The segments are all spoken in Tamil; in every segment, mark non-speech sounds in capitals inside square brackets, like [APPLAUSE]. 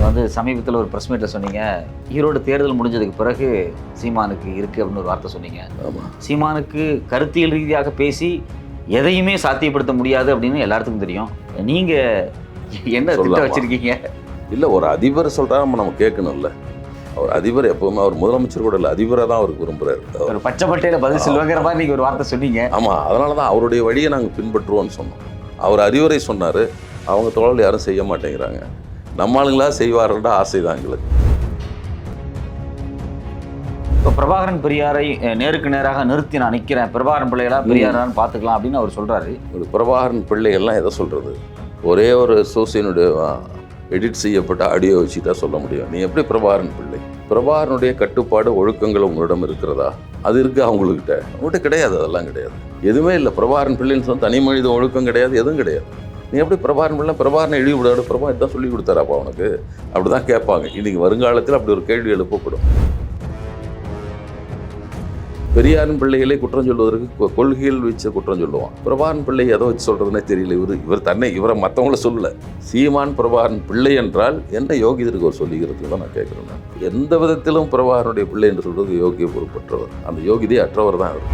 நீங்கள் வந்து சமீபத்தில் ஒரு ப்ரெஸ் மீட்டில் சொன்னீங்க. ஈரோடு தேர்தல் முடிஞ்சதுக்கு பிறகு சீமானுக்கு இருக்குது அப்படின்னு ஒரு வார்த்தை சொன்னீங்க. ஆமாம் சீமானுக்கு கருத்தியல் ரீதியாக பேசி எதையுமே சாத்தியப்படுத்த முடியாது அப்படின்னு எல்லாத்துக்கும் தெரியும். நீங்கள் என்ன திட்டம்? வச்சிருக்கீங்க? இல்லை ஒரு அதிபர் சொல்கிறா நம்ம நம்ம கேட்கணும்ல. அவர் அதிபர் எப்பவுமே அவர் முதலமைச்சர் கூட இல்லை அதிபரை தான் அவருக்கு விரும்புகிறாரு ஒரு பச்சை பட்டையில பதில் சொல்லுவாங்கிற மாதிரி நீங்கள் ஒரு வார்த்தை சொன்னீங்க. ஆமாம் அதனால தான் அவருடைய வழியை நாங்கள் பின்பற்றுவோம்னு சொன்னோம். அவர் அறிவுரை சொன்னார். அவங்க தொழில் யாரும் செய்ய மாட்டேங்கிறாங்க. நம்ம ஆளுங்களா செய்வார்கள்டா ஆசை தான் எங்களுக்கு. இப்போ பிரபாகரன் பெரியாரை நேருக்கு நேராக நிறுத்தி நான் நிற்கிறேன் பிரபாகரன் பிள்ளைகளா பெரியாரான்னு பார்த்துக்கலாம் அப்படின்னு அவர் சொல்றாரு. ஒரு பிரபாகரன் பிள்ளை எல்லாம் எதை சொல்கிறது ஒரே ஒரு சோசியனுடைய எடிட் செய்யப்பட்ட ஆடியோ வச்சு தான் சொல்ல முடியும். நீ எப்படி பிரபாகரன் பிள்ளை? பிரபாகரனுடைய கட்டுப்பாடு ஒழுக்கங்கள் உங்களிடம் இருக்கிறதா? அது இருக்கு அவங்கக்கிட்ட உங்கள்கிட்ட கிடையாது அதெல்லாம் கிடையாது. எதுவுமே இல்லை. பிரபாகரன் பிள்ளைன்னு சொன்ன தனி மனித ஒழுக்கம் கிடையாது எதுவும் கிடையாது. நீ எப்படி பிரபாகரன் பிள்ளை பிரபாகரனை எழுதி விடாடு பிரபா இதான் சொல்லி கொடுத்தாராப்பா அவனுக்கு அப்படி தான் கேட்பாங்க. இன்றைக்கி வருங்காலத்தில் அப்படி ஒரு கேள்வி எழுப்பப்படும். பெரியாரின் பிள்ளைகளை குற்றம் சொல்வதற்கு கொள்கையில் வச்சு குற்றம் சொல்லுவான். பிரபாகரன் பிள்ளை எதை வச்சு சொல்கிறதுனே தெரியல. இவர் இவர் தன்னை இவரை மற்றவங்கள சொல்லல. சீமான் பிரபாகரன் பிள்ளை என்றால் என்ன யோகிதருக்கு அவர் சொல்லிக்கிறதுக்கு தான் நான் கேட்குறேன் எந்த விதத்திலும் பிரபாகரனுடைய பிள்ளை என்று சொல்கிறது யோகிய பொறுப்பற்றவர். அந்த யோகிதை அற்றவர் தான் அவர்.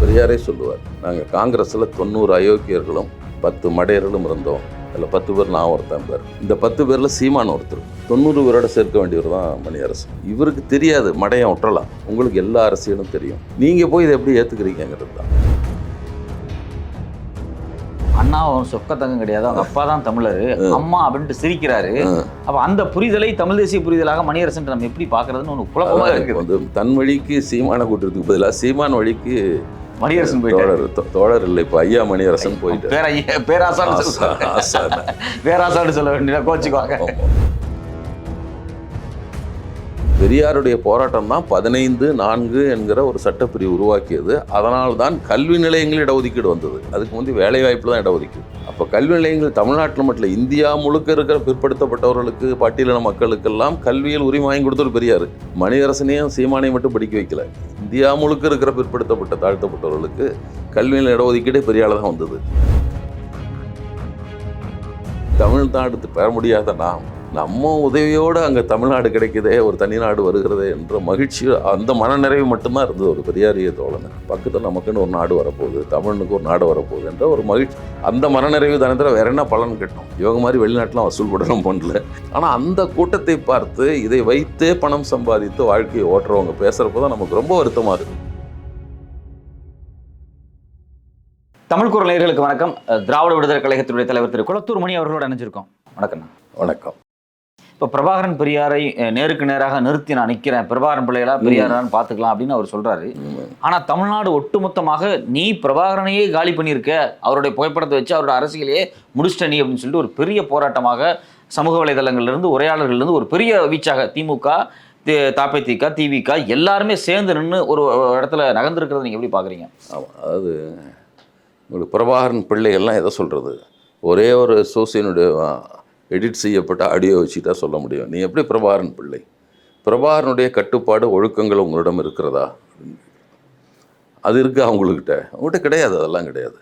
பெரியாரே சொல்லுவார் நாங்கள் காங்கிரஸில் தொண்ணூறு அயோக்கியர்களும் பத்து மடையர்களும் இருந்தோம். அதில் பத்து பேர் நான் ஒருத்தன் பேர். இந்த பத்து பேரில் சீமான் ஒருத்தர். தொண்ணூறு பேரோட சேர்க்க வேண்டியவர் தான் மணியரசு. இவருக்கு தெரியாது மடையம் விட்டுறலாம் உங்களுக்கு எல்லா அரசியலும் தெரியும். நீங்கள் போய் இதை எப்படி ஏற்றுக்கிறீங்கிறது தான். அண்ணா அவன் சொக்கத்தங்கம் கிடையாது. அவங்க அப்பா தான் தமிழர். அம்மா அப்படின்ட்டு சிரிக்கிறாரு. அப்ப அந்த புரிதலை தமிழ் தேசிய புரிதலாக மணியரசன் நம்ம எப்படி பார்க்கறதுன்னு ஒன்று குழப்பமா இருக்குது. வந்து தன் வழிக்கு சீமான கூட்டுறதுக்கு பதிலாக சீமான் வழிக்கு மணியரசன் போயிட்டாரு. தோழர் தோழர் இல்லை இப்போ ஐயா மணியரசன் போயிட்டு பேரைய பேராசான்னு சொல்லுவாங்க பேராசான்னு சொல்ல வேண்டிய கோச்சுக்குவாங்க. பெரியாருடைய போராட்டம் தான் பதினைந்து நான்கு என்கிற ஒரு சட்டப்பிரிவு உருவாக்கியது. அதனால் தான் கல்வி நிலையங்கள் இடஒதுக்கீடு வந்தது. அதுக்கு முந்தைய வேலை வாய்ப்பு தான் இடஒதுக்கீடு. அப்போ கல்வி நிலையங்கள் தமிழ்நாட்டில் மட்டும் இல்லை இந்தியா முழுக்க இருக்கிற பிற்படுத்தப்பட்டவர்களுக்கு பட்டியலின மக்களுக்கெல்லாம் கல்வியில் உரிமை வாங்கி கொடுத்தவர் பெரியார். மணியரசனையும் சீமானையும் மட்டும் படிக்க வைக்கல. இந்தியா முழுக்க இருக்கிற பிற்படுத்தப்பட்ட தாழ்த்தப்பட்டவர்களுக்கு கல்வியில் இடஒதுக்கீடே பெரிய தான் வந்தது. தமிழ்நாடு பெற முடியாத நாம் நம்ம உதவியோடு அங்கே தமிழ்நாடு கிடைக்குதே ஒரு தனிநாடு வருகிறதே என்ற மகிழ்ச்சி அந்த மனநிறைவு மட்டும்தான் இருந்தது. ஒரு பெரியாரிய தோழனுக்கு பக்கத்தில் நமக்குன்னு ஒரு நாடு வரப்போகுது தமிழனுக்கு ஒரு நாடு வரப்போகுது என்ற ஒரு மகிழ்ச்சி. அந்த மனநிறைவு தானே தவிர வேற என்ன பலன் கிட்டும்? இவங்க மாதிரி வெளிநாட்டிலாம் வசூல் படணும் பண்ணல ஆனால் அந்த கூட்டத்தை பார்த்து இதை வைத்தே பணம் சம்பாதித்து வாழ்க்கையை ஓட்டுறவங்க பேசுகிறப்ப தான் நமக்கு ரொம்ப வருத்தமாக இருக்குது தமிழ் குரல் நேயர்களுக்கு வணக்கம். திராவிட விடுதலை கழகத்தினுடைய தலைவர் திரு. குளத்தூர் மணி அவர்களோடு இணைஞ்சிருக்கோம். வணக்கம் வணக்கம். இப்போ பிரபாகரன் பெரியாரை நேருக்கு நேராக நிறுத்தி நான் நிற்கிறேன் பிரபாகரன் பிள்ளைகளா பெரியாரான்னு பார்த்துக்கலாம் அப்படின்னு அவர் சொல்றாரு. ஆனா தமிழ்நாடு ஒட்டுமொத்தமாக நீ பிரபாகரனையே காலி பண்ணியிருக்க அவருடைய புகைப்படத்தை வச்சு அவரோட அரசியலையே முடிச்சிட்ட நீ அப்படின்னு சொல்லிட்டு ஒரு பெரிய போராட்டமாக சமூக வலைதளங்கள்ல இருந்து உரையாளர்கள்ல இருந்து ஒரு பெரிய வீச்சாக திமுக தாப்பத்திக திவிக எல்லாருமே சேர்ந்து நின்று ஒரு இடத்துல நகர்ந்துருக்கிறத நீங்க எப்படி பாக்குறீங்க ஆமாம் அதாவது உங்களுக்கு பிரபாகரன் பிள்ளை எல்லாம் எதை சொல்கிறது ஒரே ஒரு சோசியனுடைய எடிட் செய்யப்பட்ட ஆடியோ வச்சு தான் சொல்ல முடியும். நீ எப்படி பிரபாகரன் பிள்ளை? பிரபாகரனுடைய கட்டுப்பாடு ஒழுக்கங்கள் உங்களிடம் இருக்கிறதா? அது இருக்கா அவங்கக்கிட்ட அவங்ககிட்ட கிடையாது அதெல்லாம் கிடையாது.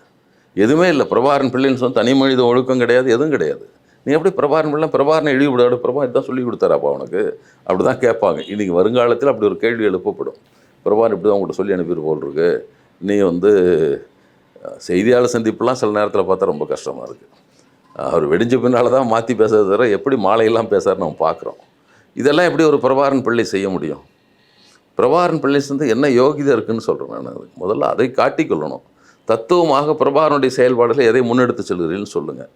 எதுவுமே இல்லை. பிரபாகரன் பிள்ளைன்னு சொன்ன தனி மனித ஒழுக்கம் கிடையாது எதுவும் கிடையாது. நீ எப்படி பிரபாகரன் பிள்ளை? பிரபாகரனை எழுதி விடாடு பிரபா இதான் சொல்லி கொடுத்தாராப்பா உனக்கு? அப்படி தான் கேட்பாங்க. இன்றைக்கி வருங்காலத்தில் அப்படி ஒரு கேள்வி எழுப்பப்படும். பிரபாகரன் இப்படி தான் உங்கள்கிட்ட சொல்லி அனுப்பிட்டு போல் இருக்கு. நீ வந்து செய்தியாளர் சந்திப்புலாம் சில நேரத்தில் பார்த்தா ரொம்ப கஷ்டமாக இருக்குது அவர் வெடிஞ்ச பின்னால் தான் மாற்றி பேசுறது தவிர எப்படி மாலையெல்லாம் பேசுகிறார் நம்ம பார்க்குறோம். இதெல்லாம் எப்படி ஒரு பிரபாரன் பிள்ளை செய்ய முடியும்? பிரபாரன் பிள்ளை சேர்ந்து என்ன யோகிதை இருக்குதுன்னு சொல்கிறேன் நான் முதல்ல அதை காட்டிக்கொள்ளணும் தத்துவமாக பிரபாரனுடைய செயல்பாடுகளை எதை முன்னெடுத்து செல்கிறீங்கன்னு சொல்லுங்கள்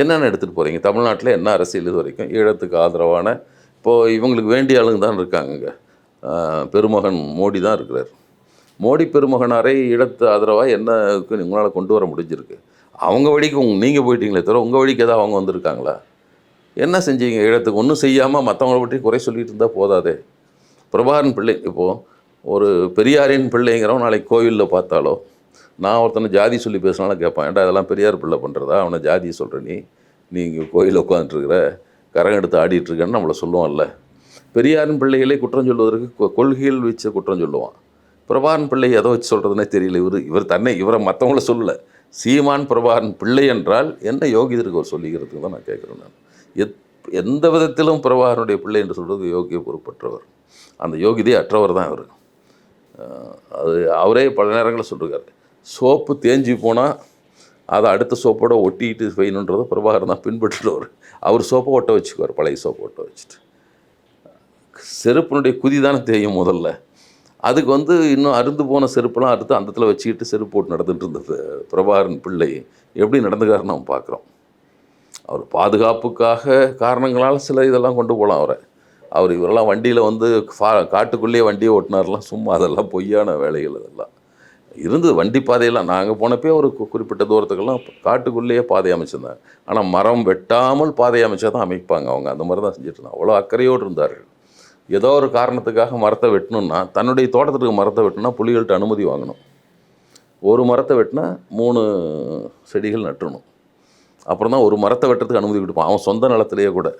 என்னென்ன எடுத்துகிட்டு போகிறீங்க தமிழ்நாட்டில் என்ன அரசியல் இது வரைக்கும்? ஈழத்துக்கு ஆதரவான இப்போது இவங்களுக்கு வேண்டிய ஆளுங்க தான் இருக்காங்க பெருமகன் மோடி தான் இருக்கிறார். மோடி பெருமகனாரை ஈழத்து ஆதரவாக என்ன உங்களால் கொண்டு வர முடிஞ்சிருக்கு? அவங்க வழிக்கு உங் நீங்கள் போயிட்டீங்களே தவிர உங்கள் வழிக்கு ஏதாவது அவங்க வந்திருக்காங்களா? என்ன செஞ்சீங்க? இடத்துக்கு ஒன்றும் செய்யாமல் மற்றவங்கள பற்றி குறை சொல்லிட்டு இருந்தால் போதாதே. பிரபாகரன் பிள்ளை இப்போது ஒரு பெரியாரின் பிள்ளைங்கிறவன் நாளைக்கு கோவிலில் பார்த்தாலோ நான் ஒருத்தனை ஜாதி சொல்லி பேசினாலும் கேட்பான் ஏன்டா இதெல்லாம் பெரியார் பிள்ளை பண்ணுறதா அவனை ஜாதி சொல்கிற நீ. நீங்கள் இங்கே கோயிலில் உட்காந்துட்டுருக்கிற கரகம் எடுத்து ஆடிட்டு இருக்கேன்னு நம்மளை சொல்லுவான்ல. பெரியாரின் பிள்ளைகளே குற்றம் சொல்வதற்கு கொள்கையில் வச்சு குற்றம் சொல்லுவான். பிரபாகரன் பிள்ளை எதை வச்சு சொல்கிறதுனே தெரியல. இவர் இவர் தன்னை இவரை மற்றவங்கள சொல்லலை. சீமான் பிரபாகரன் பிள்ளை என்றால் என்ன யோகிதருக்கு அவர் சொல்லிக்கிறதுக்கு தான் நான் கேட்குறேன் நான். எத் எந்த விதத்திலும் பிரபாகரனுடைய பிள்ளை என்று சொல்கிறது யோகிய பொறுப்பற்றவர். அந்த யோகிதை அற்றவர் தான் அவர். அது அவரே பல நேரங்களில் சொல்லியிருக்காரு சோப்பு தேஞ்சு போனால் அதை அடுத்த சோப்போட ஒட்டிக்கிட்டு செய்யணுன்றதை பிரபாகரன் தான் பின்பற்றுறவர் அவர் சோப்பை ஒட்ட வச்சுக்குவார் பழைய சோப்பை ஒட்ட வச்சுட்டு. செருப்பினுடைய குதி தானே தேயும் முதல்ல. அதுக்கு வந்து இன்னும் அருந்து போன செருப்பெல்லாம் அறுத்து அந்த இடத்துல வச்சுக்கிட்டு செருப்பு போட்டு நடந்துகிட்டு இருந்தது பிரபாகரன் பிள்ளை எப்படி நடந்துக்காருன்னு நம்ம பார்க்குறோம். அவர் பாதுகாப்புக்காக காரணங்களால் சில இதெல்லாம் கொண்டு போகலாம் அவரை. அவர் இவரெல்லாம் வண்டியில் வந்து ஃபா காட்டுக்குள்ளேயே வண்டியை ஓட்டினார்லாம் சும்மா அதெல்லாம் பொய்யான வேலைகள் அதெல்லாம். இருந்தது வண்டி பாதையெல்லாம் நாங்கள் போனப்பே ஒரு குறிப்பிட்ட தூரத்துக்கெல்லாம் காட்டுக்குள்ளேயே பாதை அமைச்சிருந்தாங்க ஆனால் மரம் வெட்டாமல் பாதை அமைச்சா தான் அமைப்பாங்க அவங்க. அந்த மாதிரி தான் செஞ்சுட்டு இருந்தாங்க. அவ்வளோ அக்கறையோடு இருந்தார்கள். ஏதோ ஒரு காரணத்துக்காக மரத்தை வெட்டணும்னா தன்னுடைய தோட்டத்துக்கு மரத்தை வெட்டணும்னா புலிகள்கிட்ட அனுமதி வாங்கணும். ஒரு மரத்தை வெட்டினா மூணு செடிகள் நட்டுணும். அப்புறம் தான் ஒரு மரத்தை வெட்டுறதுக்கு அனுமதி கொடுப்பான். அவன் சொந்த நிலத்திலேயே கூட.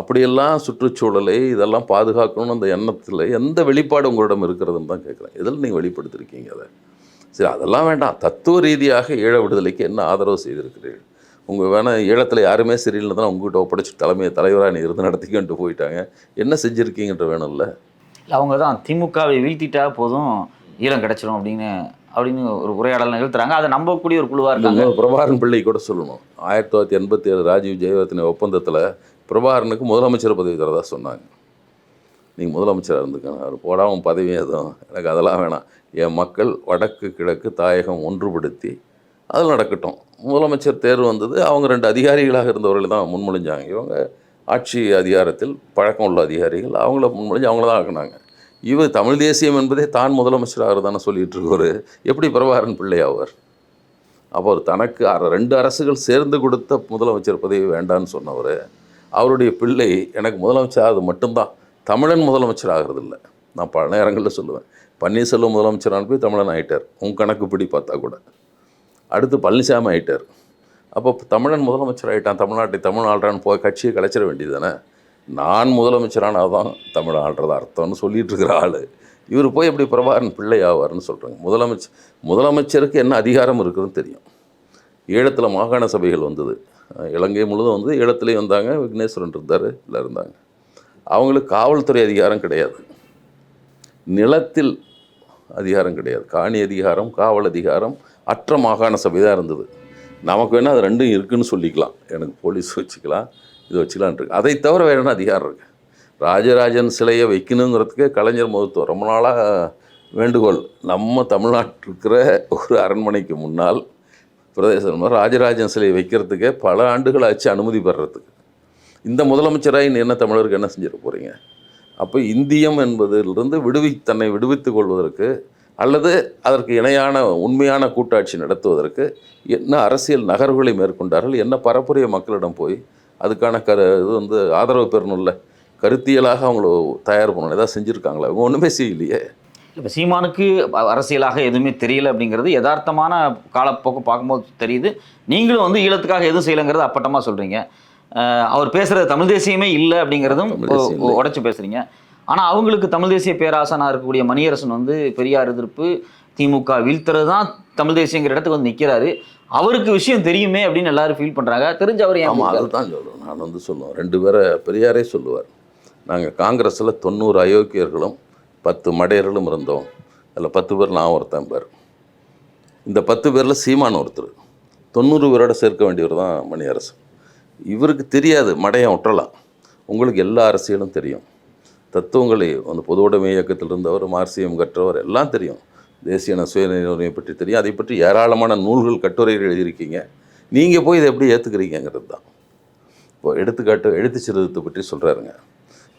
அப்படியெல்லாம் சுற்றுச்சூழலை இதெல்லாம் பாதுகாக்கணும்னு அந்த எண்ணத்தில் எந்த வெளிப்பாடு உங்களிடம் இருக்கிறதுன்னு தான் கேட்குறேன். இதில் நீங்கள் வெளிப்படுத்திருக்கீங்க அதை? சரி அதெல்லாம் வேண்டாம். தத்துவ ரீதியாக ஈழ விடுதலைக்கு என்ன ஆதரவு செய்திருக்கிறீர்கள்? உங்கள் வேணால் ஈழத்தில் யாருமே சரியில்லை தான் உங்ககிட்ட ஒப்படைச்சி தலைமையை தலைவராக நீ இருந்து நடத்திக்கிட்டு போயிட்டாங்க. என்ன செஞ்சுருக்கீங்கன்ற வேணும்ல? இல்ல அவங்க தான் திமுகவை வீழ்த்திட்டா போதும் ஈழம் கிடைச்சிரும் அப்படின்னு அப்படின்னு ஒரு உரையாடல் நிகழ்த்துறாங்க. அதை நம்பக்கூடிய ஒரு குழுவா இருக்காங்க. பிரபாகரன் பிள்ளை கூட சொல்லணும். ஆயிரத்தி தொள்ளாயிரத்தி எண்பத்தி ஏழு ராஜீவ் ஜெயவர்தனை ஒப்பந்தத்தில் பிரபாகரனுக்கு முதலமைச்சர் பதவி தரதா சொன்னாங்க. நீங்கள் முதலமைச்சராக இருந்துக்கணும் அவர் போடாமல் பதவி எதுவும் எனக்கு அதெல்லாம் வேணாம். என் மக்கள் வடக்கு கிழக்கு தாயகம் ஒன்றுபடுத்தி அதில் நடக்கட்டும். முதலமைச்சர் தேர்வு வந்தது அவங்க ரெண்டு அதிகாரிகளாக இருந்தவர்கள் தான் முன்மொழிஞ்சாங்க. இவங்க ஆட்சி அதிகாரத்தில் பழக்கம் உள்ள அதிகாரிகள் அவங்கள முன்மொழிஞ்சு அவங்கள தான் ஆக்குனாங்க. இவர் தமிழ் தேசியம் என்பதே தான் முதலமைச்சராக தானே சொல்லிகிட்டு இருக்கவர் எப்படி பிரபாகரன் பிள்ளை ஆவார்? அப்போ அவர் தனக்கு அர- ரெண்டு அரசுகள் சேர்ந்து கொடுத்த முதலமைச்சர் பதவி வேண்டான்னு சொன்னவர். அவருடைய பிள்ளை எனக்கு முதலமைச்சர் ஆகிறது மட்டும்தான். தமிழன் முதலமைச்சர் ஆகிறது இல்லை நான் பல நேரங்களில் சொல்லுவேன். பன்னீர்செல்வம் முதலமைச்சரான போய் தமிழன் ஆயிட்டார். உன் கணக்குப்படி பார்த்தா கூட. அடுத்து பழனிசாமி ஆயிட்டார். அப்போ தமிழன் முதலமைச்சர் ஆயிட்டான் தமிழ்நாட்டை தமிழ் ஆள்றான்னு போய் கட்சியை கலைச்சிட வேண்டியது தானே நான் முதலமைச்சரானதான் தமிழ் ஆள்றது அர்த்தம்னு சொல்லிட்டு இருக்கிற ஆள். இவர் போய் எப்படி பிரபாகரன் பிள்ளை ஆவார்னு சொல்கிறாங்க முதலமைச்சர் முதலமைச்சருக்கு என்ன அதிகாரம் இருக்குதுன்னு தெரியும். ஈழத்தில் மாகாண சபைகள் வந்தது. இலங்கை முழுதும் வந்து ஈழத்துலேயும் வந்தாங்க. விக்னேஸ்வரன் இருந்தார். எல்லாம் இருந்தாங்க. அவங்களுக்கு காவல்துறை அதிகாரம் கிடையாது. நிலத்தில் அதிகாரம் கிடையாது. காணி அதிகாரம் காவல் அதிகாரம் அற்ற மாகாண சபை தான் இருந்தது. நமக்கு வேணால் அது ரெண்டும் இருக்குன்னு சொல்லிக்கலாம். எனக்கு போலீஸ் வச்சுக்கலாம் இது வச்சுக்கலான் இருக்கு. அதை தவிர வேறு என்ன அதிகாரம் இருக்குது ராஜராஜன் சிலையை வைக்கணுங்கிறதுக்கு கலைஞர் மருத்துவம். ரொம்ப நாளாக வேண்டுகோள். நம்ம தமிழ்நாட்டில் இருக்கிற ஒரு அரண்மனைக்கு முன்னால் பிரதேசம் ராஜராஜன் சிலையை வைக்கிறதுக்கே பல ஆண்டுகள் ஆச்சு அனுமதி பெறறதுக்கு. இந்த முதலமைச்சராக என்ன தமிழருக்கு என்ன செஞ்சிட போகிறீங்க அப்போ இந்தியம் என்பதிலிருந்து விடுவி தன்னை விடுவித்துக் கொள்வதற்கு அல்லது அதற்கு இணையான உண்மையான கூட்டாட்சி நடத்துவதற்கு என்ன அரசியல் நகர்வுகளை மேற்கொண்டார்கள் என்ன பரப்புரைய மக்களிடம் போய் அதுக்கான கரு இது வந்து ஆதரவு பெறணும்ல கருத்தியலாக அவங்கள தயார் பண்ணணும் ஏதாவது செஞ்சுருக்காங்களா? இவங்க ஒன்றுமே செய்யலையே. இப்போ சீமானுக்கு அரசியலாக எதுவுமே தெரியல அப்படிங்கிறது யதார்த்தமான காலப்போக்கு பார்க்கும்போது தெரியுது. நீங்களும் வந்து ஈழத்துக்காக எதுவும் செய்யலைங்கிறது அப்பட்டமாக சொல்கிறீங்க அவர் பேசுகிற தமிழ் தேசியமே இல்லை அப்படிங்கிறதும். உடச்சி பேசுகிறீங்க ஆனால் அவங்களுக்கு தமிழ் தேசிய பேராசனாக இருக்கக்கூடிய மணியரசன் வந்து பெரியார் எதிர்ப்பு திமுக வீழ்த்துறது தான் தமிழ் தேசியங்கிற இடத்துக்கு வந்து நிற்கிறாரு அவருக்கு விஷயம் தெரியுமே அப்படின்னு எல்லாரும் ஃபீல் பண்ணுறாங்க தெரிஞ்ச அவர் ஆமாம்? அதுதான் சொல்லுவேன் நான் வந்து சொல்லுவேன். ரெண்டு பேரை பெரியாரே சொல்லுவார். நாங்கள் காங்கிரஸில் தொண்ணூறு அயோக்கியர்களும் பத்து மடையர்களும் இருந்தோம். அதில் பத்து பேர் நான் ஒருத்தன் பேர். இந்த பத்து பேரில் சீமான் ஒருத்தர். தொண்ணூறு பேரோட சேர்க்க வேண்டியவர் தான் மணியரசு இவருக்கு தெரியாது மடையன் ஒட்டலாம். உங்களுக்கு எல்லா அரசியலும் தெரியும். தத்துவங்களை அந்த பொது உடைமை இயக்கத்தில் இருந்தவர் மார்சியம் கற்றவர் எல்லாம் தெரியும். தேசிய சுயநிர்ணயம் பற்றி தெரியும். அதை பற்றி ஏராளமான நூல்கள் கட்டுரைகள் எழுதியிருக்கீங்க. நீங்கள் போய் இதை எப்படி ஏற்றுக்கிறீங்கிறது தான். இப்போ எடுத்துக்காட்டு எழுத்து சிறுத்தை பற்றி சொல்கிறாருங்க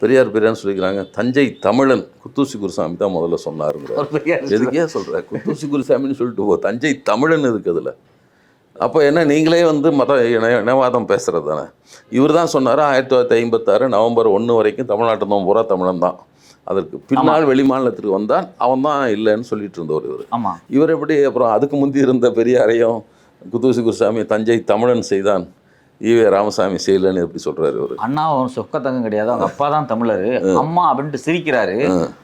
பெரியார் பெரியார்னு சொல்லிக்கிறாங்க தஞ்சை தமிழன் குத்தூசி குருசாமி தான் முதல்ல பெரியார் எதுக்கே சொல்கிற குத்தூசி குருசாமின்னு சொல்லிட்டு போ தஞ்சை தமிழன் இருக்கு அதில். அப்போ என்ன நீங்களே வந்து மத இன இனவாதம் பேசுகிறது தானே. இவர் தான் சொன்னார் ஆயிரத்தி தொள்ளாயிரத்தி ஐம்பத்தாறு நவம்பர் ஒன்று வரைக்கும் தமிழ்நாட்டில் பூரா தமிழன் தான். அதற்கு பின்னால் வெளிமாநிலத்திற்கு வந்தான் அவன் தான் இல்லைன்னு சொல்லிட்டு இருந்தவர் இவர். ஆமாம் இவர் எப்படி அப்புறம் அதுக்கு முந்தி இருந்த பெரியாரையும் குத்தூசி குருசாமி தஞ்சை தமிழன் செய்தான். ஈவே ராமசாமி செய்யலன்னு எப்படி சொல்றாரு அவரு? அண்ணா அவன் சொக்கத்தங்கம் கிடையாது. அவங்க அப்பா தான் தமிழர். அம்மா அப்படின்ட்டு சிரிக்கிறாரு.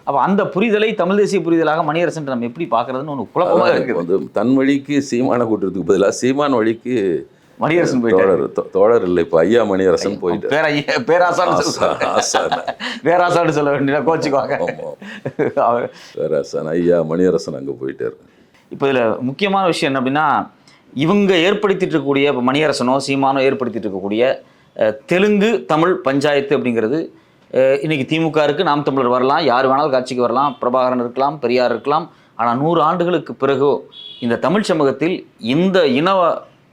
அப்ப அந்த புரிதலை தமிழ் தேசிய புரிதலாக மணியரசன் நம்ம எப்படி பாக்குறதுன்னு ஒன்று குழப்பமா அதான் இருக்குது. வந்து தன் வழிக்கு சீமான கூட்டுறதுக்கு பதிலாக சீமான் வழிக்கு மணியரசன் போயிட்டாரு. தோழர் இல்லை இப்போ ஐயா மணியரசன் போயிட்டு பேரைய பேராசான்னு பேராசான்னு சொல்ல வேண்டிய கோச்சுக்குவாங்க. பேராசன் ஐயா மணியரசன் அங்கே போயிட்டாரு. இப்போ இதில் முக்கியமான விஷயம் என்ன அப்படின்னா இவங்க ஏற்படுத்திட்டு இருக்கக்கூடிய இப்போ மணியரசனோ சீமானோ ஏற்படுத்திட்டு இருக்கக்கூடிய தெலுங்கு தமிழ் பஞ்சாயத்து அப்படிங்கிறது இன்றைக்கி திமுக இருக்குது நாம் தமிழர் வரலாம். யார் வேணாலும் காட்சிக்கு வரலாம். பிரபாகரன் இருக்கலாம் பெரியார் இருக்கலாம். ஆனால் நூறு ஆண்டுகளுக்கு பிறகு இந்த தமிழ் சமூகத்தில் இந்த இன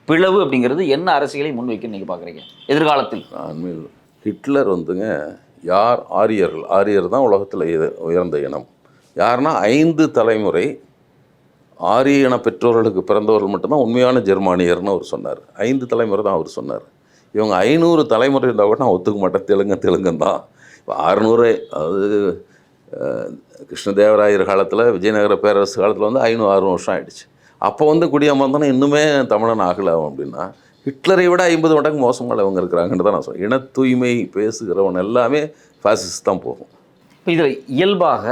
பிளவு அப்படிங்கிறது என்ன அரசியலை முன்வைக்க நீங்கள் பார்க்குறீங்க எதிர்காலத்தில். உண்மையில். ஹிட்லர் வந்துங்க யார் ஆரியர்கள்? ஆரியர் தான் உலகத்தில் உயர்ந்த இனம். யாருன்னா ஐந்து தலைமுறை ஆரிய இன பெற்றோர்களுக்கு பிறந்தவர்கள் மட்டும்தான் உண்மையான ஜெர்மானியர்னு அவர் சொன்னார். ஐந்து தலைமுறை தான் அவர் சொன்னார். இவங்க ஐநூறு தலைமுறை இருந்தால் கூட நான் ஒத்துக்க மாட்டேன். தெலுங்கு தெலுங்கன் தான் இப்போ அறுநூறு அதாவது கிருஷ்ணதேவராயர் காலத்தில் விஜயநகர பேரரசு காலத்தில் வந்து ஐநூறு ஆறு வருஷம் ஆயிடுச்சு. அப்போ வந்து குடியமர்ந்தோன்னா இன்னுமே தமிழன் ஆகலை அவன் அப்படின்னா ஹிட்லரை விட ஐம்பது மடங்கு மோசமாக இவங்க இருக்கிறாங்கன்னு தான் நான் சொல்றேன். இன தூய்மை பேசுகிறவன் எல்லாமே ஃபாசிஸ்ட் தான் போகும். இப்போ இதில் இயல்பாக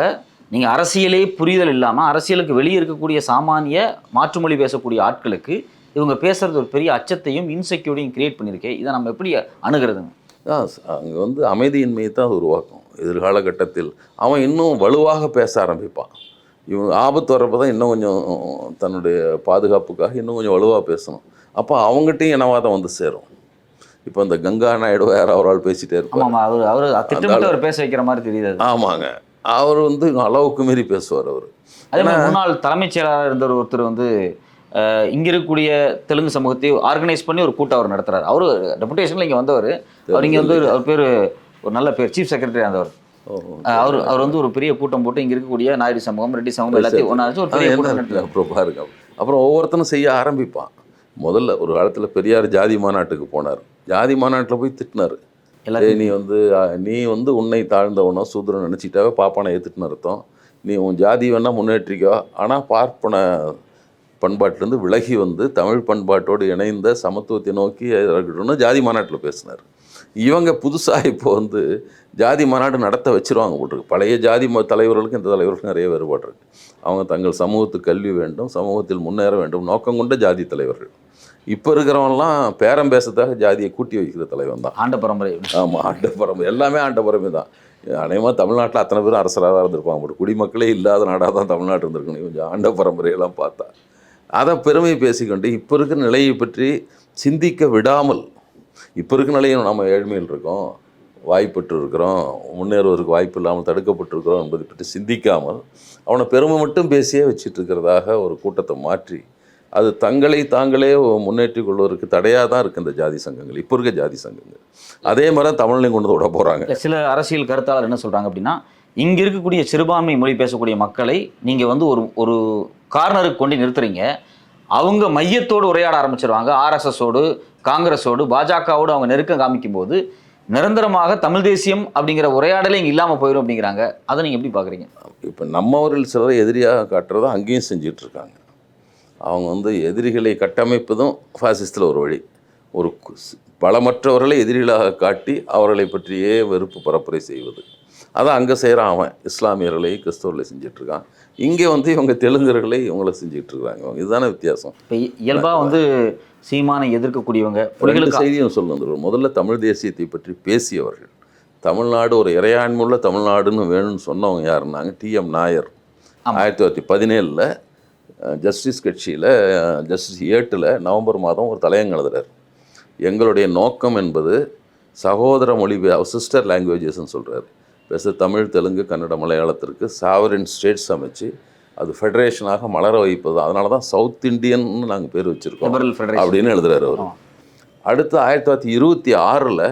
நீங்கள் அரசியலே புரிதல் இல்லாமல் அரசியலுக்கு வெளியே இருக்கக்கூடிய சாமானிய மாற்றுமொழி பேசக்கூடிய ஆட்களுக்கு இவங்க பேசுறது ஒரு பெரிய அச்சத்தையும் இன்செக்யூரிட்டியும் கிரியேட் பண்ணியிருக்கேன் இதை நம்ம எப்படி அணுகிறதுங்க? அங்கே வந்து அமைதியின்மையை தான் அது உருவாக்கும். எதிர்கால கட்டத்தில் அவன் இன்னும் வலுவாக பேச ஆரம்பிப்பான். இவன் ஆபத்து வர்றப்ப தான் இன்னும் கொஞ்சம் தன்னுடைய பாதுகாப்புக்காக இன்னும் கொஞ்சம் வலுவாக பேசணும். அப்போ அவங்ககிட்டையும் இனவாதம் வந்து சேரும். இப்போ இந்த கங்கா நாயுடு வேற பேசிட்டே இருப்பார். ஆமாம் அவர் அவர் திட்டமிட்டு அவர் பேச வைக்கிற மாதிரி தெரியுது. ஆமாங்க. அவர் வந்து அளவுக்கு மீறி பேசுவார் அவர். அதே மாதிரி முன்னாள் தலைமைச் செயலாளர் இருந்தவர் ஒருத்தர் வந்து இங்க இருக்கக்கூடிய தெலுங்கு சமூகத்தை ஆர்கனைஸ் பண்ணி ஒரு கூட்டம் அவர் நடத்துறாரு. அவரு டெபுடேஷன்ல இங்க வந்தவர். அவர் இங்க வந்து அவர் பேர் ஒரு நல்ல பேர் சீஃப் செக்ரட்டரி அஹ், அவர் அவர் வந்து ஒரு பெரிய கூட்டம் போட்டு இங்க இருக்கக்கூடிய நாயுடு சமூகம் ரெட்டி சமூகம் எல்லாத்தையும் ஒன்றா வச்சு ஒரு பெரிய கூட்டம். அப்புறம் பாருங்க அப்புறம் ஒவ்வொருத்தனும் செய்ய ஆரம்பிப்பான். முதல்ல ஒரு காலத்தில் பெரியார் ஜாதி மாநாட்டுக்கு போனார். ஜாதி மாநாட்டில் போய் திட்டினார். எல்லாத்தையும் நீ வந்து நீ வந்து உன்னை தாழ்ந்தவனோ சூத்திரன் நினச்சிட்டாவே பாப்பானை ஏற்றுட்டுன்னு அர்த்தம். நீ உன் ஜாதி வேணால் முன்னேற்றிக்கோ. ஆனால் பார்ப்பன பண்பாட்டிலேருந்து விலகி வந்து தமிழ் பண்பாட்டோடு இணைந்த சமத்துவத்தை நோக்கி இருக்கணும்னு ஜாதி மாநாட்டில் பேசினார். இவங்க புதுசாக இப்போ வந்து ஜாதி மாநாடு நடத்த வச்சிருவாங்க போட்டிருக்கு பழைய ஜாதி ம தலைவர்களுக்கும் இந்த தலைவர்களுக்கும் நிறைய வேறுபாடு இருக்குது அவங்க தங்கள் சமூகத்துக்கு கல்வி வேண்டும் சமூகத்தில் முன்னேற வேண்டும் நோக்கம் கொண்ட ஜாதி தலைவர்கள். இப்போ இருக்கிறவன்லாம் பேரம் பேசத்தாக ஜாதியை கூட்டி வைக்கிற தலைவன் தான். ஆண்ட பரம்பரை. ஆமாம் ஆண்ட பரம்பரை. எல்லாமே ஆண்ட பரம்பரை தான். அநேகமாக தமிழ்நாட்டில் அத்தனை பேரும் அரசராக தான் இருந்திருப்பாங்க. பட் குடிமக்களே இல்லாத நாடாக தான் தமிழ்நாடு இருந்திருக்கணும் கொஞ்சம் ஆண்ட பரம்பரையெல்லாம் பார்த்தா. அதை பெருமை பேசிக்கொண்டு இப்போ இருக்கிற நிலையை பற்றி சிந்திக்க விடாமல் இப்போ இருக்கிற நிலையும் நம்ம ஏழ்மையில் இருக்கோம் வாய்ப்பற்று இருக்கிறோம் முன்னேறுவதற்கு வாய்ப்பு இல்லாமல் தடுக்கப்பட்டிருக்கிறோம் என்பதை பற்றி சிந்திக்காமல் அவனை பெருமை மட்டும் பேசியே வச்சிட்டு இருக்கிறதாக ஒரு கூட்டத்தை மாற்றி அது தங்களை தாங்களே முன்னேற்றிக் கொள்வதற்கு தடையாக தான் இருக்குது இந்த ஜாதி சங்கங்கள் இப்போ இருக்க ஜாதி சங்கங்கள். அதே மாதிரி தமிழ்லையும் கொண்டு வந்து விட போகிறாங்க சில அரசியல் கருத்தாளர் என்ன சொல்றாங்க அப்படின்னா இங்க இருக்கக்கூடிய சிறுபான்மை மொழி பேசக்கூடிய மக்களை நீங்க வந்து ஒரு ஒரு கார்னருக்கு கொண்டு நிறுத்துறீங்க. அவங்க மையத்தோடு உரையாட ஆரம்பிச்சிருவாங்க. ஆர்எஸ்எஸோடு காங்கிரஸோடு பாஜகவோடு அவங்க நெருக்கம் காமிக்கும் போது நிரந்தரமாக தமிழ் தேசியம் அப்படிங்கிற உரையாடலே இங்க இல்லாம போயிடும் அப்படிங்கிறாங்க. அதை நீங்க எப்படி பாக்குறீங்க? இப்போ நம்மவர்கள் சிலரை எதிரியாக காட்டுறதை அங்கேயும் செஞ்சிட்டு இருக்காங்க. அவங்க வந்து எதிரிகளை கட்டமைப்பதும் ஃபாசிஸ்டில் ஒரு வழி. ஒரு பலமற்றவர்களை எதிரிகளாக காட்டி அவர்களை பற்றியே வெறுப்பு பரப்புரை செய்வது. அதை அங்கே செய்கிறான் அவன். இஸ்லாமியர்களை கிறிஸ்தவர்களை செஞ்சுட்டு இருக்கான் இங்கே வந்து இவங்க தெலுங்கர்களை இவங்களை இவங்க இதுதானே வித்தியாசம். இப்போ இயல்பா வந்து சீமானை எதிர்க்கக்கூடியவங்க புலிகளுக்கு செய்தியும் சொல்ல வந்துடுவோம் முதல்ல தமிழ் தேசியத்தை பற்றி பேசியவர்கள். தமிழ்நாடு ஒரு இறையாண்மையுள்ள தமிழ்நாடுன்னு வேணும்னு சொன்னவங்க யாருன்னாங்க? டிஎம் நாயர். ஆயிரத்தி தொள்ளாயிரத்தி பதினேழில் ஜஸ்டிஸ் கட்சியில் ஜஸ்டிஸ் ஏட்டில் நவம்பர் மாதம் ஒரு தலையங்க எழுதுறார். எங்களுடைய நோக்கம் என்பது சகோதர மொழி சிஸ்டர் லாங்குவேஜஸ்ன்னு சொல்கிறார் பேச தமிழ் தெலுங்கு கன்னட மலையாளத்திற்கு சாவரின் ஸ்டேட்ஸ் அமைச்சு அது ஃபெடரேஷனாக மலர வைப்பது. அதனால தான் சவுத் இந்தியன்னு நாங்கள் பேர் வச்சுருக்கோம் அப்படின்னு எழுதுறாரு அவர். அடுத்து ஆயிரத்தி தொள்ளாயிரத்தி இருபத்தி ஆறில்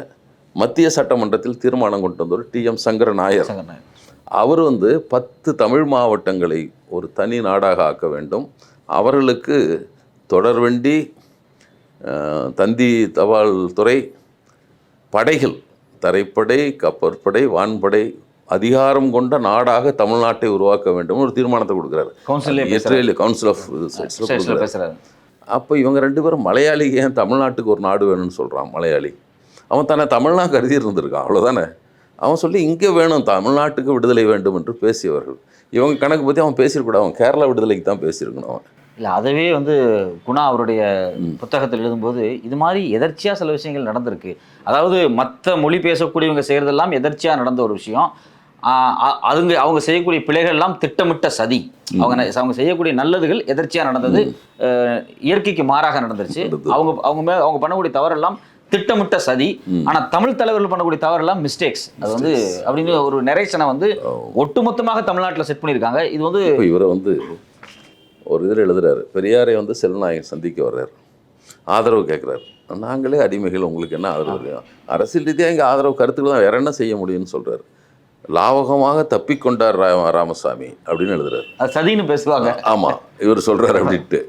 மத்திய சட்டமன்றத்தில் தீர்மானம் கொண்டு வந்தவர் டி எம் சங்கர நாயர் அவர் வந்து பத்து தமிழ் மாவட்டங்களை ஒரு தனி நாடாக ஆக்க வேண்டும். அவர்களுக்கு தொடர்வண்டி தந்தி தபால் துறை படைகள் தரைப்படை கப்பற்படை வான்படை அதிகாரம் கொண்ட நாடாக தமிழ்நாட்டை உருவாக்க வேண்டும் ஒரு தீர்மானத்தை கொடுக்குறாரு. கவுன்சிலே பேசுறாரு. இஸ்ரேல் கவுன்சில் ஆஃப் பேசுறாரு. அப்போ இவங்க ரெண்டு பேரும் மலையாளி ஏன் தமிழ்நாட்டுக்கு ஒரு நாடு வேணும்னு சொல்கிறான் மலையாளி? அவன் தன்னை தமிழ்னா கருதி இருந்திருக்கான் அவ்வளோதானே அவன் சொல்லி இங்கே வேணும் தமிழ்நாட்டுக்கு விடுதலை வேண்டும் என்று பேசியவர்கள். இவங்க கணக்கு பற்றி அவன் பேசியிருக்கூடாது அவன் கேரளா விடுதலைக்கு தான் பேசியிருக்கணும் அவன். இல்ல அதவே வந்து குணா அவருடைய. புத்தகத்தில் எழுதும்போது இது மாதிரி எதர்ச்சியா சில விஷயங்கள் நடந்திருக்கு. அதாவது மற்ற மொழி பேசக்கூடியவங்க செய்யறதெல்லாம் எதர்ச்சியா நடந்த ஒரு விஷயம். அதுங்க அவங்க செய்யக்கூடிய பிழைகள் எல்லாம் திட்டமிட்ட சதி. அவங்க அவங்க செய்யக்கூடிய நல்லதுகள் எதர்ச்சியா நடந்தது இயற்கைக்கு மாறாக நடந்துருச்சு. அவங்க அவங்க மே அவங்க பண்ணக்கூடிய தவறெல்லாம் திட்டமிட்ட சதி. ஆனா தமிழ் தலைவர்கள் பண்ணக்கூடிய தவறெல்லாம் மிஸ்டேக்ஸ் அது வந்து அப்படின்னு ஒரு நெரேஷனை வந்து ஒட்டுமொத்தமாக தமிழ்நாட்டுல செட் பண்ணியிருக்காங்க. இது வந்து இவரை வந்து ஒரு இதில் எழுதுறாரு. பெரியாரை வந்து செல்வநாயகன் சந்திக்க வர்றாரு. ஆதரவு கேட்குறாரு. நாங்களே அடிமைகள் உங்களுக்கு என்ன ஆதரவு அரசியல் ரீதியாக இங்கே ஆதரவு கருத்துக்கள் தான். வேற என்ன செய்ய முடியும்னு சொல்கிறாரு லாவகமாக தப்பிக்கொண்டார் ராமசாமி அப்படின்னு எழுதுறாரு. சதின்னு பேசுவாங்க. ஆமாம் இவர் சொல்கிறார் அப்படின்ட்டு.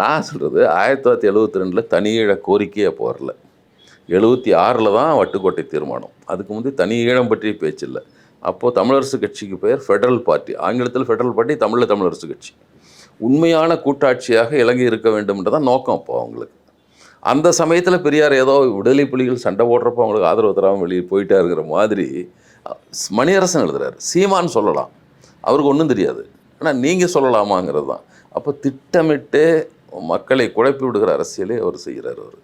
நான் சொல்கிறது ஆயிரத்தி தொள்ளாயிரத்தி எழுபத்தி ரெண்டில் தனியீழ கோரிக்கையே அப்போ வரல எழுபத்தி ஆறில் தான் வட்டுக்கோட்டை தீர்மானம். அதுக்கு முந்தைய தனி ஈழம் பற்றிய பேச்சு இல்லை. அப்போது தமிழரசு கட்சிக்கு பெயர் ஃபெடரல் பார்ட்டி ஆங்கிலத்தில் ஃபெடரல் பார்ட்டி தமிழில் தமிழரசு கட்சி. உண்மையான கூட்டாட்சியாக இலங்கை இருக்க வேண்டும்ன்றதான் நோக்கம் அப்போ அவங்களுக்கு. அந்த சமயத்தில் பெரியார் ஏதோ விடுதலை புலிகள் சண்டை போடுறப்போ அவங்களுக்கு ஆதரவு தராமல் வெளியே போயிட்டா இருக்கிற மாதிரி மணியரசன் எழுதுறார். சீமான் சொல்லலாம். அவருக்கு ஒன்றும் தெரியாது. ஆனால் நீங்கள் சொல்லலாமாங்கிறது தான். அப்போ திட்டமிட்டு மக்களை குழப்பி விடுகிற அரசியலே அவர் செய்கிறார் அவர்.